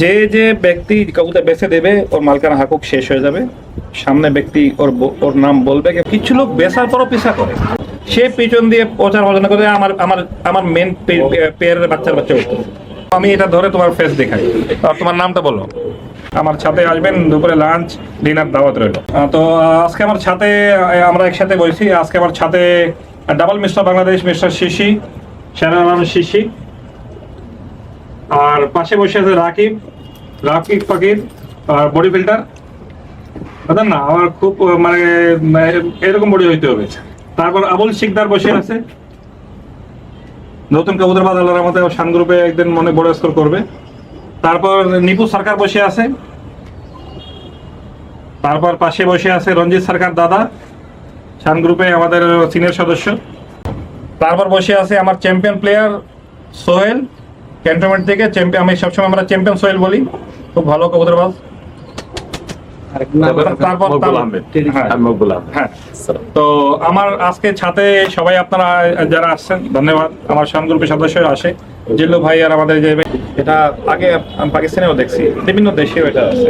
যে যে ব্যক্তি কবুতর বেছে দেবে ওর মালকানা হাকুক শেষ হয়ে যাবে। সামনে ব্যক্তি ওর ওর নাম বলবে কিছু লোক বেচার পরও পিছা করে। সে পিছন দিয়ে প্রচার প্রচার করে আমার আমার আমার মেন পেয়ারের বাচ্চার বাচ্চা উঠতে আমি এটা ধরে তোমার ফেস দেখাই। আর তোমার নামটা বলো। আমার ছাতে আসবেন দুপুরে লাঞ্চ ডিনার দাওয়াত রইল। তো আজকে আমার ছাতে আমরা একসাথে বসি। আজকে আমার ছাতে ডাবল মিস্টার বাংলাদেশ মিস্টার শিশি। শ্যানারাম শিশি। আর পাশে বসে আছে রাকিব রাকিব পাকির আর বডি ফিল্টার বুঝলেন না, আমার খুব মানে এরকম বডি হইতে হবে। তারপর আবুল শিকদার বসে আছে। নতুন কবুতরবাদ আল্লাহর রহমতে শান গ্রুপে একদিন মনে বড় স্কোর করবে। তারপর নিপু সরকার বসে আছে। তারপর পাশে বসে আছে রঞ্জিত সরকার দাদা শান গ্রুপে আমাদের সিনিয়র সদস্য। তারপর বসে আছে আমার চ্যাম্পিয়ন প্লেয়ার সোহেল। ক্যান্টনমেন্ট থেকে চ্যাম্পিয়ন আমি সবসময় আমরা চ্যাম্পিয়ন সোহেল বলি। খুব ভালো কবুতরবাজ হ্যাঁ। আহমেদ। হ্যাঁ। তো আমার আজকে ছাতে সবাই আপনারা যারা আসছেন ধন্যবাদ। আমার শান গ্রুপের সদস্য আসে। জিল্লু ভাই আর আমাদের যে এটা আগে পাকিস্তানেও দেখছি। বিভিন্ন দেশেও এটা আছে।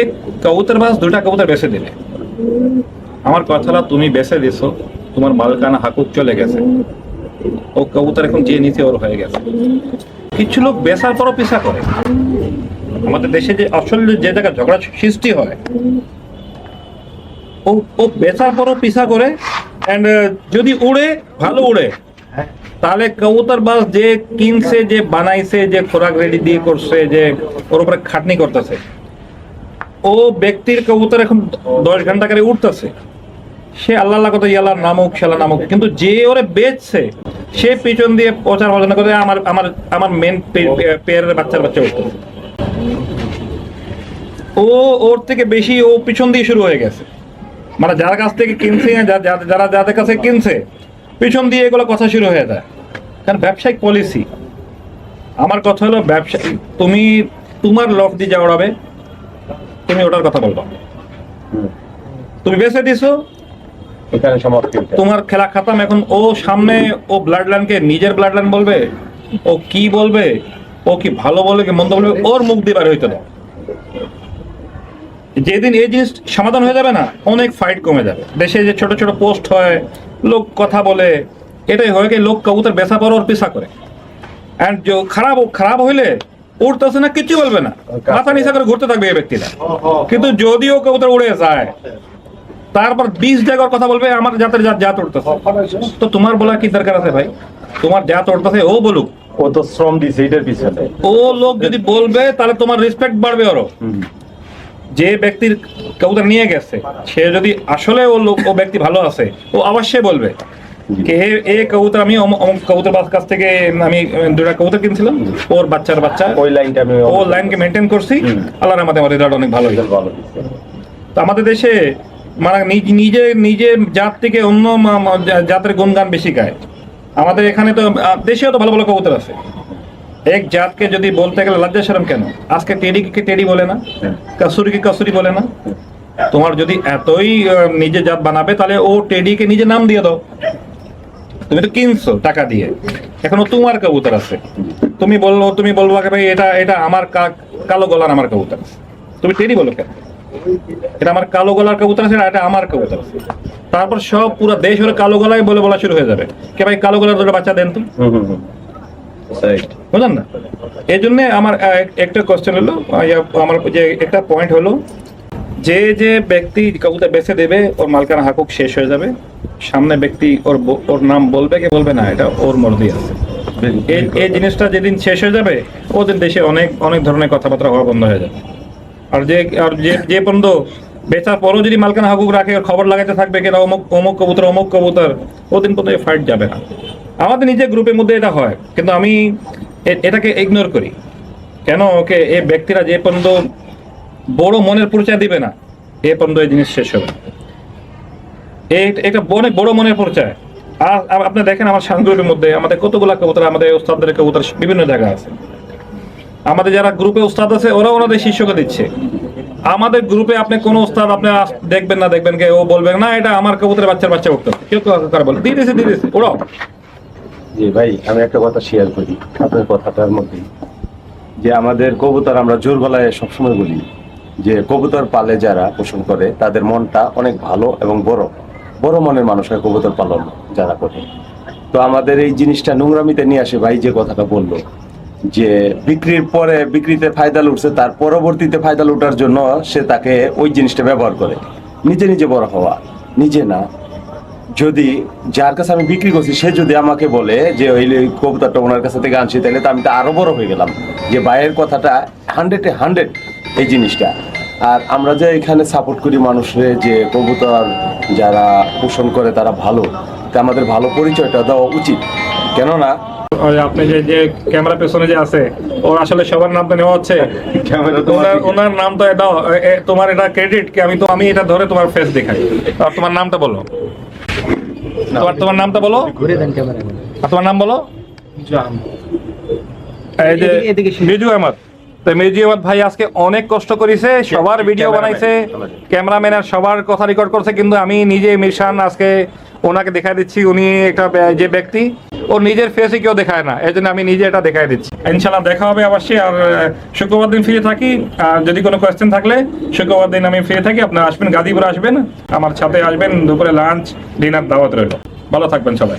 এক কবুতর বাস দুটা কবুতর বেছে দিলে। আমার কথাটা তুমি বেছে দিছো। তোমার মালকানা হাকুক চলে গেছে। ও কবুতর এখন যে নিচে ওর হয়ে গেছে। কিছু লোক বেচার পরও পিছা করে। আমাদের দেশে যে আসল যে জায়গায় ঝগড়া সৃষ্টি হয়, ও ও বেচার পরও পিছা করে। অ্যান্ড যদি উড়ে, ভালো উড়ে। তাহলে কবুতর বাস যে কিনছে, যে বানাইছে, যে খোরাক রেডি দিয়ে করছে, যে ওর উপরে খাটনি করতেছে, ও ব্যক্তির কবুতর এখন দশ ঘণ্টা করে উঠতেছে সে আল্লাহ আল্লাহ কথা ইয়াল্লাহ নামুক শালা নামুক। কিন্তু যে ওরে বেচছে, সে পিছন দিয়ে প্রচার প্রচার করে আমার আমার আমার মেন পেয়ারের বাচ্চার বাচ্চা উঠতেছে ও, ওর থেকে বেশি ও পিছন দিয়ে শুরু হয়ে গেছে। মানে যার কাছ থেকে কিনছে, যারা যাদের কাছে কিনছে, পিছন দিয়ে এগুলো কথা শুরু হয়ে যায়। কারণ ব্যবসায়িক পলিসি আমার কথা হলো ব্যবসা, তুমি, তোমার লফ দিয়ে যা ওড়াবে, তুমি ওটার কথা বলবা। তুমি বেছে দিছো এখানে সমাপ্তি তোমার খেলা খাতাম এখন ও সামনে ও ব্লাড লাইনকে নিজের ব্লাড লাইন বলবে ও কি বলবে ও কি ভালো বলবে কি মন্দ বলবে ওর মুখ দিয়ে বার হইতে যেদিন এই জিনিস সমাধান হয়ে যাবে না অনেক ফাইট কমে যাবে। দেশে যে ছোট ছোট পোস্ট হয় লোক কথা বলে এটাই হয় কি লোক কবুতর বেসা পর ওর পিছা করে। অ্যান্ড খারাপ খারাপ হইলে উঠতেছে না কিছু বলবে না। মাথা নিচা করে ঘুরতে থাকবে এই ব্যক্তিটা কিন্তু যদিও কবুতর উড়ে যায় তারপর বিশ জায়গার কথা বলবে আমার জাতের জাত জাত উঠতেছে। তো তোমার বলা কি দরকার আছে ভাই? তোমার জাত উঠতেছে ও বলুক। ও তো শ্রম দিছে এটার পিছনে। ও লোক যদি বলবে তাহলে তোমার রেসপেক্ট বাড়বে ওরও। যে ব্যক্তির কবুতর নিয়ে গেছে সে যদি আসলে ও লোক ও ব্যক্তি ভালো আছে ও অবশ্যই বলবে। কে এ কবুতর আমি অমুক কবুতর বাস কাছ থেকে আমি দুটা কবুতর কিনছিলাম ওর বাচ্চার বাচ্চা। ওই লাইনটা আমি ও লাইনকে মেনটেন করছি। আল্লাহর আমাদের রেজাল্ট অনেক ভালো তো আমাদের দেশে মানে নিজে নিজে জাত থেকে অন্য জাতের গুণগান বেশি গায়। আমাদের এখানে তো দেশেও তো ভালো ভালো কবুতর আছে। এক জাতকে যদি বলতে গেলে লজ্জা শরম কেন? আজকে টেডিকে টেডি বলে না? কাসুরিকে কাসুরি বলে না? তোমার যদি এতই নিজে জাত বানাবে, তাহলে ও টেডিকে নিজে নাম দিয়ে দাও। তুমি তো কিনছো টাকা দিয়ে। এখনও তোমার কবুতর আছে। তুমি বলল, তুমি বলব ভাই, এটা এটা আমার কালো গলার আমার কবুতর আছে। তুমি টেডি বলো কেন? এটা আমার কালো গলার কবুতর আছে এটা আমার কবুতর আছে। তারপর সব পুরো দেশ ওরা কালো গলায় বলে বলা শুরু হয়ে যাবে। কে ভাই কালো গলার দুটো বাচ্চা দেন তো. বুঝলেন না? এই জন্য আমার একটা কোশ্চেন হলো আমার যে একটা পয়েন্ট হলো যে যে ব্যক্তি কবুতর বেছে দেবে ওর মালকানা হাকুক শেষ হয়ে যাবে। সামনে ব্যক্তি ওর ওর নাম বলবে কে বলবে না এটা ওর মর্দি আছে। এই এই জিনিসটা যেদিন শেষ হয়ে যাবে ওদের দেশে অনেক অনেক ধরনের কথাবার্তা হওয়া বন্ধ হয়ে যাবে। আর যে আর যে যে পর্যন্ত বেচার পরও যদি মালকানা হাকুক রাখে খবর লাগাতে থাকবে কিনা অমুক অমুক কবুতর অমুক কবুতর ওদিন পর্যন্ত ফাইট যাবে না। আমাদের নিজের গ্রুপের মধ্যে এটা হয়, কিন্তু আমি এটাকে ইগনোর করি। কেন ওকে এই ব্যক্তিরা যে পর্যন্ত বড় মনের পরিচয় দিবে না, এ পর্যন্ত এই জিনিস শেষ হবে এটা অনেক বড় মনের পরিচয়। আর আপনি দেখেন আমার শান গ্রুপের মধ্যে আমাদের কতগুলা কবুতর, আমাদের ওস্তাদের কবুতর, বিভিন্ন জায়গা আছে। আমাদের যারা গ্রুপে ওস্তাদ আছে, ওরা ওনাদের শিষ্যকে দিচ্ছে। আমাদের গ্রুপে আপনি কোন ওস্তাদ আপনি দেখবেন না, দেখবেন কে, ও বলবেন, না, এটা আমার কবুতরের বাচ্চার বাচ্চা উঠতে। কেউ কারও বলে, দিয়ে দিয়েছে দিয়ে দিয়েছে ওরাও জি ভাই, আমি একটা কথা শেয়ার করি, আপনার কথাটার মধ্যে। যে আমাদের কবুতর আমরা জোর গলায় সবসময় বলি, যে কবুতর পালে যারা পোষণ করে, তাদের মনটা অনেক ভালো এবং বড়। বড় মনের মানুষ হয় কবুতর পালন, যারা করে। তো আমাদের এই জিনিসটা নোংরামিতে নিয়ে আসে ভাই যে কথাটা বলল। যে বিক্রির পরে বিক্রিতে ফায়দা লুটছে, তার পরবর্তীতে ফায়দা লুটার জন্য সে তাকে ওই জিনিসটা ব্যবহার করে। নিজে নিজে বড় হওয়া, নিজে না। যদি যার কাছে আমি বিক্রি করছি, সে যদি আমাকে বলে যে, ওই কবুতরটা ওনার কাছে থেকে আনছি, তাহলে তো আমি তো আরও বড় হয়ে গেলাম। যে ভাইয়ের কথাটা হান্ড্রেডে হান্ড্রেড এই জিনিসটা। আর আমরা যে এখানে সাপোর্ট করি মানুষের যে কবুতর যারা পোষণ করে, তারা ভালো। তা আমাদের ভালো পরিচয়টা দেওয়া উচিত। কেননা ওই আপনি যে যে ক্যামেরা পেছনে যে আছে ওর আসলে সবার নাম তো নেওয়া হচ্ছে। ওনার ওনার নাম তো দাও তোমার এটা ক্রেডিট কি? আমি তো আমি এটা ধরে তোমার ফেস দেখাই। আর তোমার নামটা বলো। তোমার তোমার নামটা বলো। ঘুরে দেন ক্যামেরা। আর তোমার নাম বলো। এই যে এদিকে- এদিকে শুনি। মিজু আহমদ। তো মিজু আহমদ ভাই আজকে অনেক কষ্ট করেছে সবার ভিডিও বানাইছে। ক্যামেরাম্যান। আর সবার কথা রেকর্ড করছে কিন্তু আমি নিজে মিশান আজকে ওনাকে দেখাই দিচ্ছি উনি একটা যে ব্যক্তি। ওর নিজের ফেসে কেউ দেখায় না এই জন্য আমি নিজে এটা দেখাই দিচ্ছি। ইনশাল্লাহ দেখা হবে অবশ্যই। আর শুক্রবার দিন ফিরে থাকি। আর যদি কোনো কোয়েশ্চেন থাকলে শুক্রবার দিন আমি ফিরে থাকি। আপনারা আসবেন গাদিপুর আসবেন আমার সাথে আসবেন দুপুরে লাঞ্চ ডিনার দাওয়াত রইল। ভালো থাকবেন সবাই।